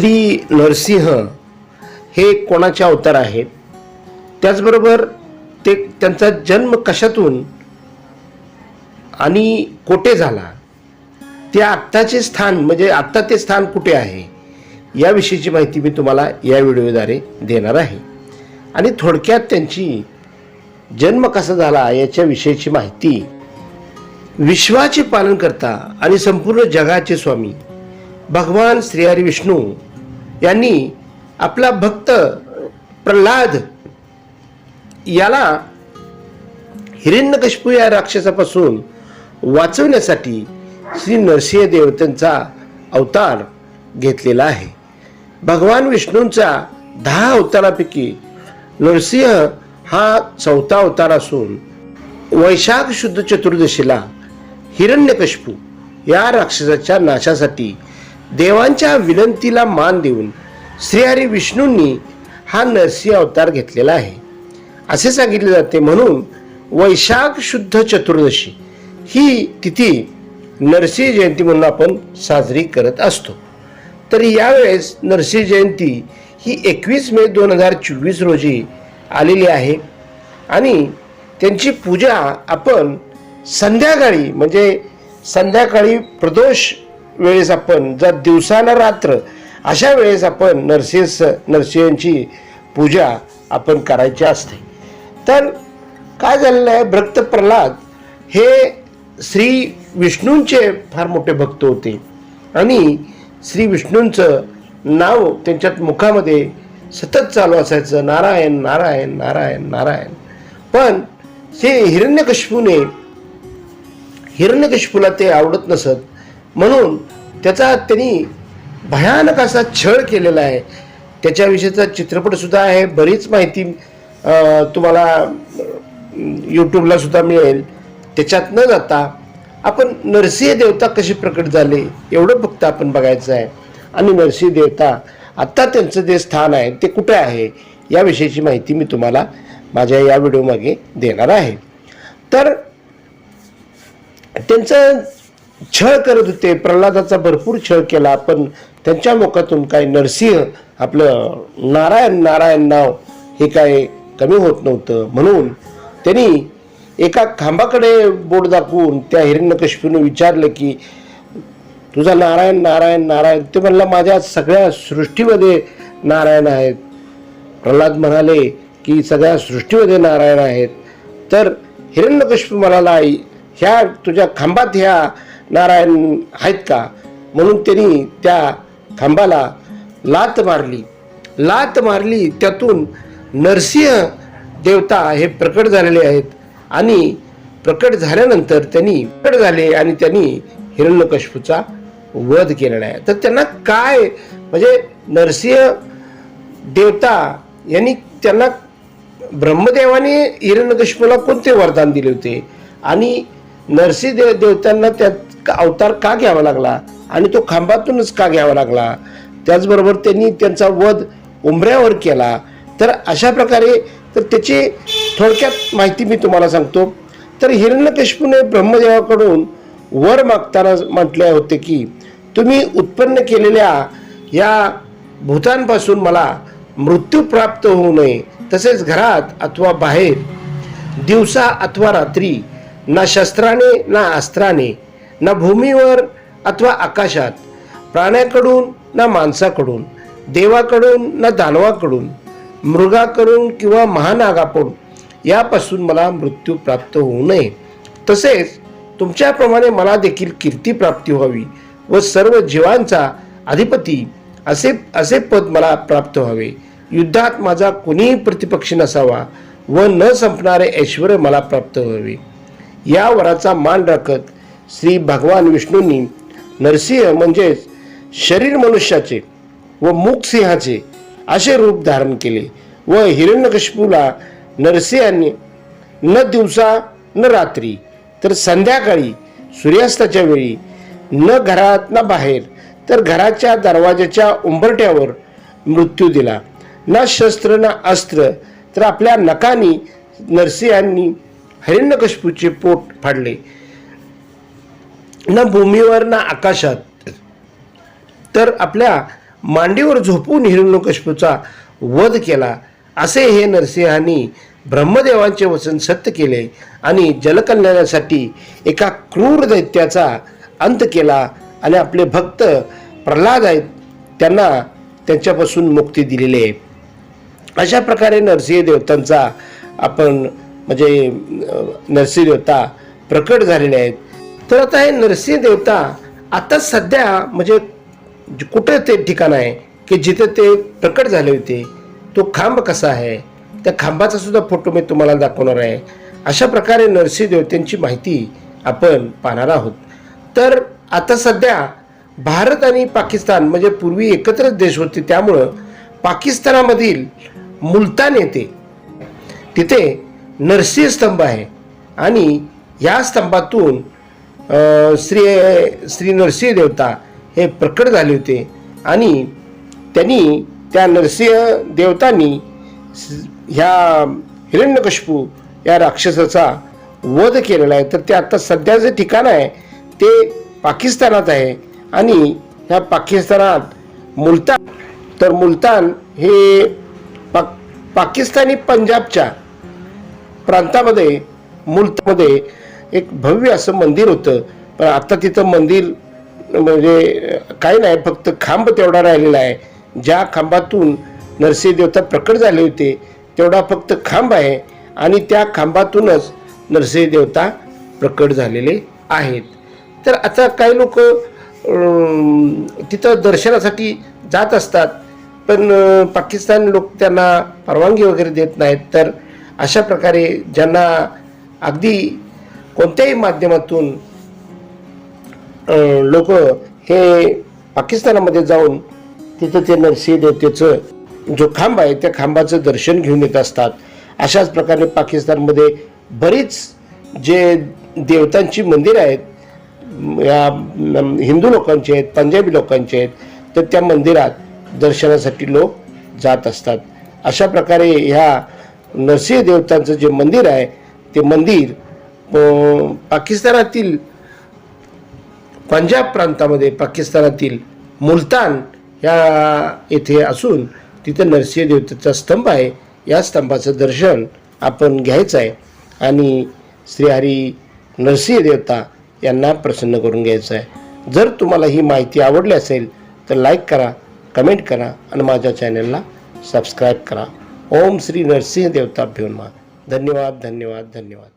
श्री नरसिंह हे कोणाचे अवतार आहेत? त्याचबरोबर ते त्यांचा जन्म कशातून आणि कोठे झाला? ते आत्ताचे स्थान म्हणजे आत्ता ते स्थान कुठे आहे? याविषयीची माहिती मी तुम्हाला या व्हिडिओद्वारे देणार आहे. आणि थोडक्यात त्यांची जन्म कसा झाला याच्याविषयीची माहिती विश्वाचे पालन करता आणि संपूर्ण जगाचे स्वामी भगवान श्रीहरी विष्णू यांनी आपला भक्त प्रल्हाद याला हिरण्यकशिपू या राक्षसापासून वाचवण्यासाठी श्री नरसिंह देवतांचा अवतार घेतलेला आहे. भगवान विष्णूंचा दहा अवतारापैकी नरसिंह हा चौथा अवतार असून वैशाख शुद्ध चतुर्दशीला हिरण्यकशपू या राक्षसाच्या नाशासाठी देवांच्या विनंतीला मान देऊन श्रीहरी विष्णूंनी हा नरसिंह अवतार घेतलेला आहे. असे सांगितले जाते म्हणून वैशाख शुद्ध चतुर्दशी ही तिथी नरसिंह जयंती म्हणून आपण साजरी करत असतो. तर यावेळेस नरसिंह जयंती ही एकवीस मे दोन हजार चोवीस रोजी आलेली आहे आणि त्यांची पूजा आपण संध्याकाळी म्हणजे संध्याकाळी प्रदोष वेळेस आपण जर दिवसानं रात्र अशा वेळेस आपण नरसिंह नरसिंहांची पूजा आपण करायची असते. तर काय झालेलं आहे भक्त प्रल्हाद हे श्री विष्णूंचे फार मोठे भक्त होते. आणि श्री विष्णूंचं नाव त्यांच्यात मुखामध्ये सतत चालू असायचं नारायण नारायण नारायण नारायण. पण ते हिरण्यकशिपूने हिरण्यकशिपूला ते आवडत नसत. म्हणून त्याचा त्यांनी भयानक असा छळ केलेला आहे. त्याच्याविषयीचा चित्रपट सुद्धा आहे बरीच माहिती तुम्हाला यूट्यूबला सुद्धा मिळेल. त्याच्यात न जाता आपण नरसिंह देवता कशी प्रकट झाले एवढं फक्त आपण बघायचं आहे. आणि नरसिंह देवता आत्ता त्यांचं जे स्थान आहे ते कुठे आहे याविषयीची माहिती मी तुम्हाला माझ्या या व्हिडिओमागे देणार आहे. तर त्यांचं छळ करत होते. प्रल्हादाचा भरपूर छळ केला पण त्यांच्या मुखातून काय नरसिंह आपलं नारायण नारायण नाव हे काय कमी होत नव्हतं. म्हणून त्यांनी एका खांबाकडे बोट दाखवून त्या हिरण्यकशिपूने विचारलं की तुझा नारायण नारायण नारायण ते म्हणला माझ्या सगळ्या सृष्टीमध्ये नारायण आहेत. प्रल्हाद म्हणाले की सगळ्या सृष्टीमध्ये नारायण आहेत. तर हिरण्यकशिपू म्हणाला ह्या तुझ्या खांबात ह्या नारायण आहेत का? म्हणून त्यांनी त्या खांबाला लात मारली. लात मारली त्यातून नरसिंह देवता हे प्रकट झालेले आहेत. आणि प्रकट झाल्यानंतर त्यांनी प्रकट झाले आणि त्यांनी हिरण्यकशपूचा वध केलेला आहे. तर त्यांना काय म्हणजे नरसिंह देवता यांनी त्यांना ब्रह्मदेवाने हिरण्यकशपूला कोणते वरदान दिले होते? आणि नरसिंह देव देवतांना का अवतार का घ्यावा लागला? आणि तो खांबातूनच का घ्यावा लागला? त्याचबरोबर त्यांनी त्यांचा वध उंबऱ्यावर केला. तर अशा प्रकारे तर त्याची थोडक्यात माहिती मी तुम्हाला सांगतो. तर हिरण्यकशिपूने ब्रह्मदेवाकडून वर मागताना म्हटले होते की तुम्ही उत्पन्न केलेल्या या भूतांपासून मला मृत्यू प्राप्त होऊ नये. तसेच घरात अथवा बाहेर दिवसा अथवा रात्री ना शस्त्राने ना अस्त्राने ना भूमीवर अथवा आकाशात प्राण्याकडून ना माणसाकडून देवाकडून ना दानवाकडून मृगाकडून किंवा महानागाकडून यापासून मला मृत्यू प्राप्त होऊ नये. तसेच तुमच्याप्रमाणे मला देखील कीर्ती प्राप्ती व्हावी व सर्व जीवांचा अधिपती असे असे पद मला प्राप्त व्हावे. युद्धात माझा कोणीही प्रतिपक्षी नसावा व न संपणारे ऐश्वर मला प्राप्त व्हावे. या वराचा मान राखत श्री भगवान विष्णूंनी नरसिंह म्हणजेच शरीर मनुष्याचे व मुखसिंहाचे असे रूप धारण केले व हिरण्यकशिपूला नरसिंहांनी न दिवसा न रात्री तर संध्याकाळी सूर्यास्ताच्या वेळी न घरात ना बाहेर तर घराच्या दरवाजाच्या उंबरट्यावर मृत्यू दिला. ना शस्त्र ना अस्त्र तर आपल्या नकानी नरसिंहांनी हरिण्यकशपूचे पोट फाडले. न भूमीवर ना आकाशात. तर आपल्या मांडीवर झोपून हिरण्यकश्यपूचा वध केला. असे हे नरसिंहांनी ब्रह्मदेवांचे वचन सत्य केले आणि जलकल्याणासाठी एका क्रूर दैत्याचा अंत केला आणि आपले भक्त प्रल्हाद आहेत त्यांना त्यांच्यापासून मुक्ती दिलेली आहे. अशा प्रकारे नरसिंह देवतांचा आपण म्हणजे नरसिंह देवता प्रकट झालेले आहेत. तर आता हे नरसिंह देवता आता सध्या म्हणजे कुठे ते ठिकाण आहे? की जिथे ते प्रकट झाले होते तो खांब कसा आहे? त्या खांबाचा सुद्धा फोटो मी तुम्हाला दाखवणार आहे. अशा प्रकारे नरसिंह देवतेंची माहिती आपण पाहणार आहोत. तर आता सध्या भारत आणि पाकिस्तान म्हणजे पूर्वी एकत्रच देश होते त्यामुळं पाकिस्तानामधील मुलतान येते. तिथे नरसिंह स्तंभ आहे आणि या स्तंभातून श्री श्री नरसिंह देवता हे प्रकट झाले होते. आणि त्यांनी त्या नरसिंह देवतांनी ह्या हिरण्यकशपू या राक्षसाचा वध केलेला आहे. तर ते आता जे ठिकाण आहे ते पाकिस्तानात आहे. आणि ह्या पाकिस्तानात मुलतान तर मुलतान हे पाक पाकिस्तानी पंजाबच्या प्रांतामध्ये मुलतामध्ये एक भव्य असं मंदिर होतं. पण आता तिथं मंदिर म्हणजे काही नाही फक्त खांब तेवढा राहिलेला आहे. ज्या खांबातून नरसिंह देवता प्रकट झाले होते तेवढा फक्त खांब आहे आणि त्या खांबातूनच नरसिंह देवता प्रकट झालेले आहेत. तर आता काही लोक तिथं दर्शनासाठी जात असतात पण पाकिस्तान लोक त्यांना परवानगी वगैरे देत नाहीत. तर अशा प्रकारे ज्यांना अगदी कोणत्याही माध्यमातून लोक हे पाकिस्तानामध्ये जाऊन तिथं ते नरसिंह देवतेचं जो खांब आहे त्या खांबाचं दर्शन घेऊन येत असतात. अशाच प्रकारे पाकिस्तानमध्ये बरीच जे देवतांची मंदिरं आहेत या हिंदू लोकांचे आहेत पंजाबी लोकांचे आहेत तर त्या मंदिरात दर्शनासाठी लोक जात असतात. अशा प्रकारे ह्या नरसिंह देवतांचं जे मंदिर आहे ते मंदिर पाकिस्तानातील पंजाब प्रांतामध्ये पाकिस्तानातील मुलतान या येथे असून तिथे नरसिंह देवतेचा स्तंभ आहे. या स्तंभाचं दर्शन आपण घ्यायचं आहे आणि श्रीहरी नरसिंह देवता यांना प्रसन्न करून घ्यायचं आहे. जर तुम्हाला ही माहिती आवडली असेल तर लाईक करा कमेंट करा आणि माझ्या चॅनलला सबस्क्राईब करा. ओम श्री नरसिंह देवता भ्योन्मा धन्यवाद धन्यवाद धन्यवाद.